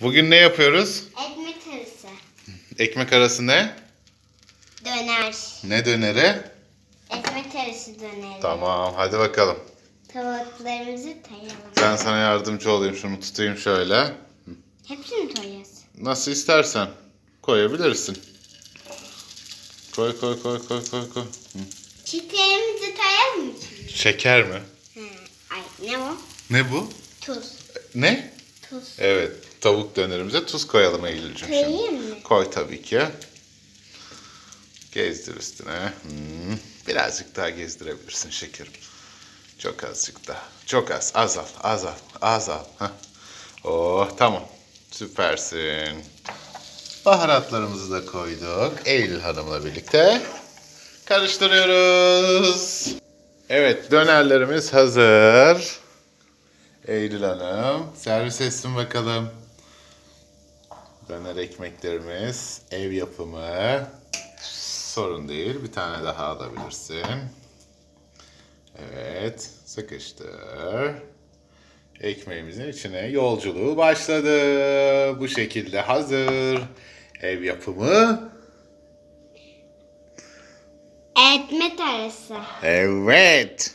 Bugün ne yapıyoruz? Ekmek arası. Ekmek arası ne? Döner. Ne döneri? Ekmek arası döneri. Tamam hadi bakalım. Tavuklarımızı tayalım. Ben sana yardımcı olayım. Şunu tutayım şöyle. Hepsini mi toyacağız? Nasıl istersen koyabilirsin. Koy koy koy koy koy koy. Hı. Tayalım mı? Şeker mi? Hı. Ay ne o? Ne bu? Tuz. Ne? Tuz. Evet tavuk dönerimize tuz koyalım Eylül'cüğüm şimdi. Koyayım mı? Koy tabii ki. Gezdir üstüne. Hmm, Birazcık daha gezdirebilirsin şekerim. Çok azıcık daha. Çok az. Az al. Az al. Az al. Heh. Oh tamam. Süpersin. Baharatlarımızı da koyduk. Eylül Hanım'la birlikte karıştırıyoruz. Evet dönerlerimiz hazır. Eylül Hanım servis etsin bakalım. Döner ekmeklerimiz ev yapımı. Sorun değil. Bir tane daha alabilirsin. Evet. Sıkıştır. Ekmeğimizin içine yolculuğu başladı. Bu şekilde hazır. Ev yapımı. Ekmek arası. Evet.